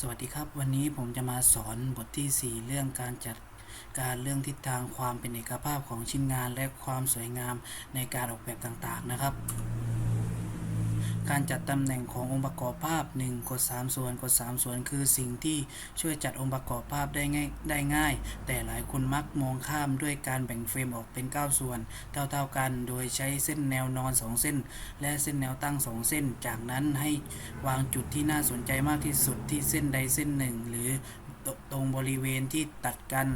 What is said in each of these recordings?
สวัสดีครับวันนี้ผมจะมาสอนบทที่ 4 เรื่องการจัดการเรื่องทิศทางความเป็นเอกภาพของชิ้นงานและความสวยงามในการออกแบบต่างๆนะครับ การจัดตำแหน่งขององค์ประกอบภาพ1กด3ส่วนกด3ส่วนคือสิ่งที่ช่วยจัดองค์ประกอบภาพได้ง่ายได้ง่าย แต่หลายคนมักมองข้ามด้วยการแบ่งเฟรมออกเป็น 9 ส่วน เท่าๆกัน โดยใช้เส้นแนวนอน 2 เส้น และเส้นแนวตั้ง 2 เส้น จากนั้นให้วางจุดที่น่าสนใจมากที่สุดที่เส้นใดเส้นหนึ่ง หรือ ตตรงบริเวณที่ตัดกัน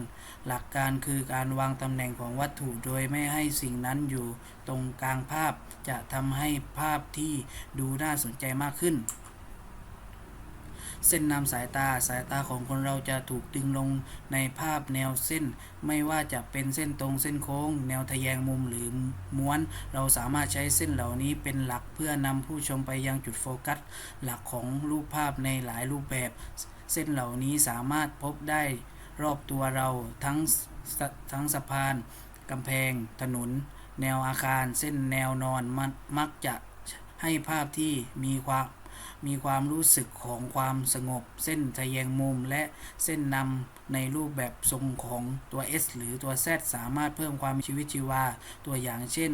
หลักการคือการวางตำแหน่งของวัตถุโดยไม่ให้สิ่งนั้นอยู่ตรงกลางภาพ จะทำให้ภาพที่ดูน่าสนใจมากขึ้น เส้นนำสายตาสายตาของคนเราจะถูกดึงลงในภาพแนวเส้น ไม่ว่าจะเป็นเส้นตรงเส้นโค้ง แนวทะแยงมุมหรือม้วน เราสามารถใช้เส้นเหล่านี้เป็นหลักเพื่อนำผู้ชมไปยังจุดโฟกัส หลักของรูปภาพในหลายรูปแบบ เส้นเหล่านี้สามารถพบได้รอบตัวเราทั้งทั้งสะพานกำแพง ถนน แนวอาคาร เส้นแนวนอนมันมักจะให้ภาพที่มีความมีความรู้สึกของความสงบ เส้นทะแยงมุมและเส้นนำในรูปแบบทรงของตัว S หรือตัว Z สามารถเพิ่มความมีชีวิตชีวา ตัวอย่างเช่น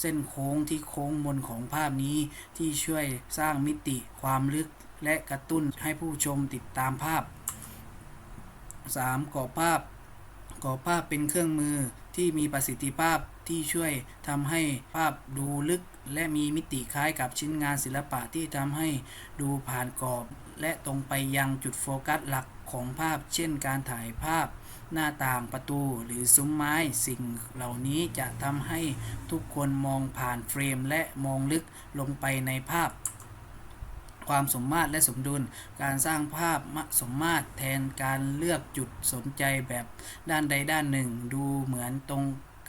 เส้นโค้งที่โค้งมนของภาพนี้ที่ช่วยสร้างมิติความลึก และกระตุ้นให้ผู้ชมติดตามภาพ 3. กรอบภาพกรอบภาพเป็นเครื่องมือที่มีประสิทธิภาพที่ช่วยทำให้ภาพดูลึก และมีมิติคล้ายกับชิ้นงานศิลปะที่ทำให้ดูผ่านกรอบ และตรงไปยังจุดโฟกัสหลักของภาพ เช่นการถ่ายภาพ หน้าต่างประตูหรือซุ้มไม้สิ่งเหล่านี้จะทำให้ทุกคนมองผ่านเฟรม และมองลึกลงไปในภาพ ความสมมาตรและสมดุล การสร้างภาพสมมาตรแทนการเลือกจุดสนใจแบบด้านใดด้านหนึ่ง ดูเหมือนตรง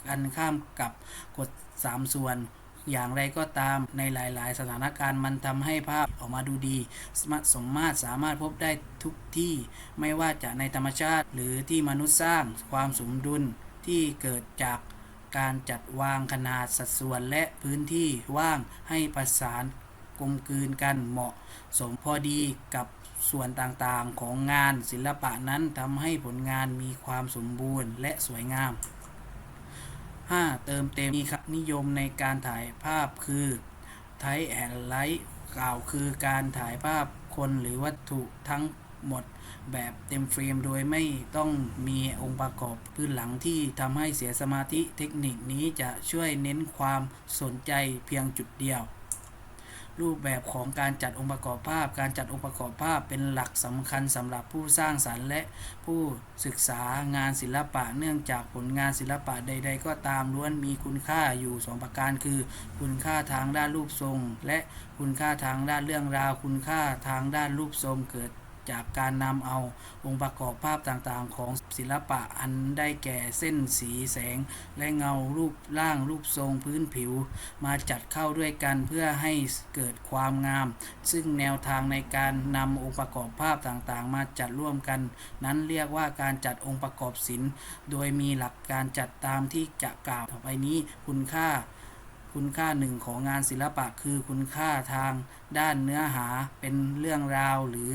กันข้ามกับกฎ 3 ส่วนอย่างไรก็ตามในหลาย ๆ สถานการณ์มันทำให้ภาพออกมาดูดี สมมาตรสามารถพบได้ทุกที่ ไม่ว่าจะในธรรมชาติ หรือที่มนุษย์สร้างความสมดุลที่เกิดจากการจัดวางขนาดสัดส่วนและพื้นที่ว่างให้ประสาน กลมกลืนกันเหมาะสมพอดีกับส่วนต่างๆของงานศิลปะนั้นทำให้ผลงานมีความสมบูรณ์และสวยงาม 5. เติมเต็มมีค่านิยมในการถ่ายภาพคือ Tight and Light กล่าวคือการถ่ายภาพคนหรือวัตถุทั้งหมดแบบเต็มเฟรมโดยไม่ต้องมีองค์ประกอบพื้นหลังที่ทำให้เสียสมาธิเทคนิคนี้จะช่วยเน้นความสนใจเพียงจุดเดียว รูปแบบของการจัดองค์ประกอบภาพ การจัดองค์ประกอบภาพเป็นหลักสำคัญสำหรับผู้สร้างสรรค์และผู้ศึกษางานศิลปะ เนื่องจากผลงานศิลปะใด ๆ ก็ตามล้วนมีคุณค่าอยู่สองประการคือ คุณค่าทางด้านรูปทรง และคุณค่าทางด้านเรื่องราว คุณค่าทางด้านรูปทรงเกิด จากการนำเอาองค์ประกอบภาพต่างๆ ของศิลปะอันได้แก่เส้นสีแสง และเงารูปร่างรูปทรงพื้นผิว มาจัดเข้าด้วยกันเพื่อให้เกิดความงาม ซึ่งแนวทางในการนำองค์ประกอบภาพต่างๆ มาจัดร่วมกัน นั้นเรียกว่าการจัดองค์ประกอบศิลป์ โดยมีหลักการจัดตามที่จะกล่าวต่อไปนี้คุณค่า คุณค่าหนึ่งของงานศิลปะคือคุณค่าทางด้านเนื้อหาเป็นเรื่องราวหรือ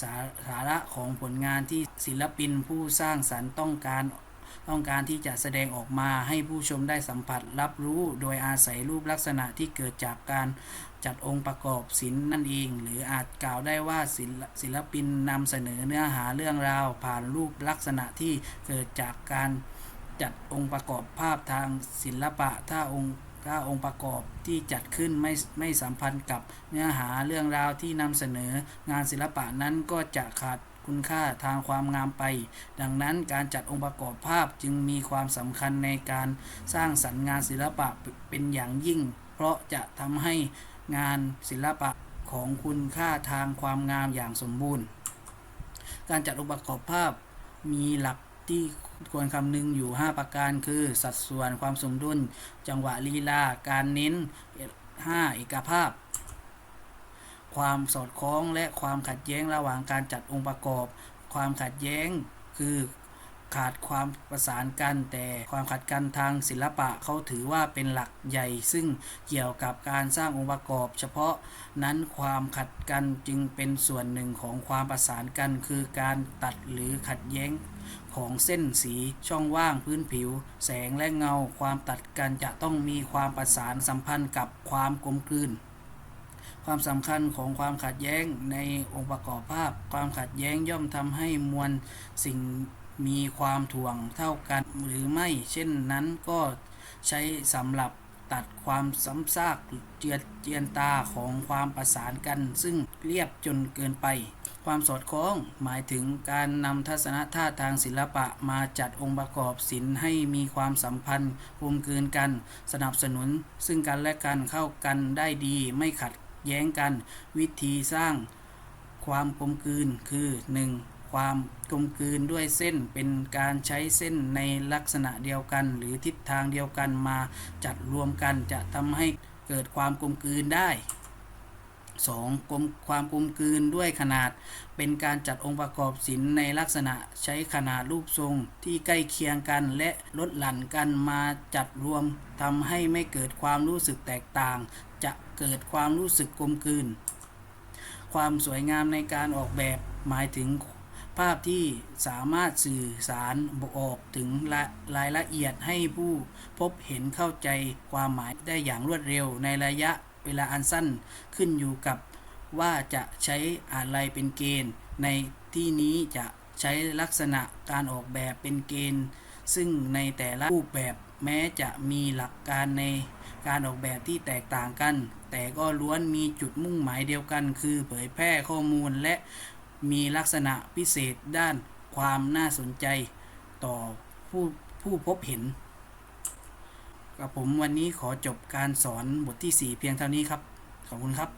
สาสาระของผลงานที่ศิลปินผู้สร้างสรรค์ต้องการต้องการที่จะแสดงออกมาให้ผู้ชมได้สัมผัสรับรู้โดยอาศัยรูปลักษณะที่เกิดจากการจัดองค์ประกอบศิลป์นั่นเอง หรืออาจกล่าวได้ว่าศิลศลปินนำเสนอเนื้อหาเรื่องราว ผ่านรูปลักษณะที่เกิดจากการจัดองค์ประกอบภาพทางศิลปะถ้าองค์ ถ้าองค์ประกอบที่จัดขึ้นไม่ไม่สัมพันธ์กับเนื้อหาเรื่องราวที่นำเสนองานศิลปะนั้นก็จะขาดคุณค่าทางความงามไป ดังนั้นการจัดองค์ประกอบภาพจึงมีความสำคัญในการสร้างสรรค์งานศิลปะเป็นอย่างยิ่ง เพราะจะทำให้งานศิลปะของคุณค่าทางความงามอย่างสมบูรณ์ การจัดองค์ประกอบภาพมีหลักที่ ควรคำนึงอยู่ 5 ประการคือ สัดส่วนความสมดุล จังหวะลีลา การเน้น 5. เอกภาพ ความสอดคล้องและความขัดแย้งระหว่างการจัดองค์ประกอบ ความขัดแย้งคือ ขาดความประสานกัน แต่ความขัดกันทางศิลปะเขาถือว่าเป็นหลักใหญ่ ซึ่งเกี่ยวกับการสร้างองค์ประกอบ เฉพาะนั้นความขัดกันจึงเป็นส่วนหนึ่งของความประสานกัน คือการตัดหรือขัดแย้งของเส้นสีช่องว่างพื้นผิว แสงและเงาความตัดกันจะต้องมีความประสานสัมพันธ์กับความกลมกลืนความสำคัญของความขัดแย้งในองค์ประกอบภาพ ความขัดแย้งย่อมทำให้มวลสิ่ง มีความถ่วงเท่ากันหรือไม่ เช่นนั้นก็ใช้สำหรับตัดความซ้ำซากเจือเจียนตาของความประสานกัน ซึ่งเรียบจนเกินไป ความสอดคล้องหมายถึงการนำทัศนท่าทางศิลปะมาจัดองค์ประกอบศิลป์ให้มีความสัมพันธ์กลมกลืนกัน สนับสนุน ซึ่งกันและกันเข้ากันได้ดีไม่ขัดแย้งกัน วิธีสร้างความกลมกลืนคือ 1. ความกลมกลืนด้วยเส้นเป็นการใช้เส้นในลักษณะเดียวกัน หรือทิศทางเดียวกันมาจัดรวมกันจะทำให้เกิดความกลมกลืนได้ 2. กลมความกลมกลืนด้วยขนาด เป็นการจัดองค์ประกอบศิลป์ในลักษณะใช้ขนาดรูปทรงที่ใกล้เคียงกันและลดหลั่นกันมาจัดรวมทำให้ไม่เกิดความรู้สึกแตกต่าง จะเกิดความรู้สึกกลมกลืน ความสวยงามในการออกแบบหมายถึง ภาพที่สามารถสื่อสารบอกอกถึงละรายละเอียดให้ผู้พบเห็นเข้าใจความหมายได้อย่างรวดเร็วในระยะเวลาอันสั้นขึ้นอยู่กับว่าจะใช้อะไรเป็นเกณฑ์ ในที่นี้จะใช้ลักษณะการออกแบบเป็นเกณฑ์ ซึ่งในแต่ละรูปแบบแม้จะมีหลักการในการออกแบบที่แตกต่างกัน แต่ก็ล้วนมีจุดมุ่งหมายเดียวกัน คือเผยแพร่ข้อมูลและ มีลักษณะพิเศษด้านความน่าสนใจต่อผู้ผู้พบเห็นกับผมวันนี้ขอจบการสอนบทที่ 4 เพียงเท่านี้ครับ ขอบคุณครับ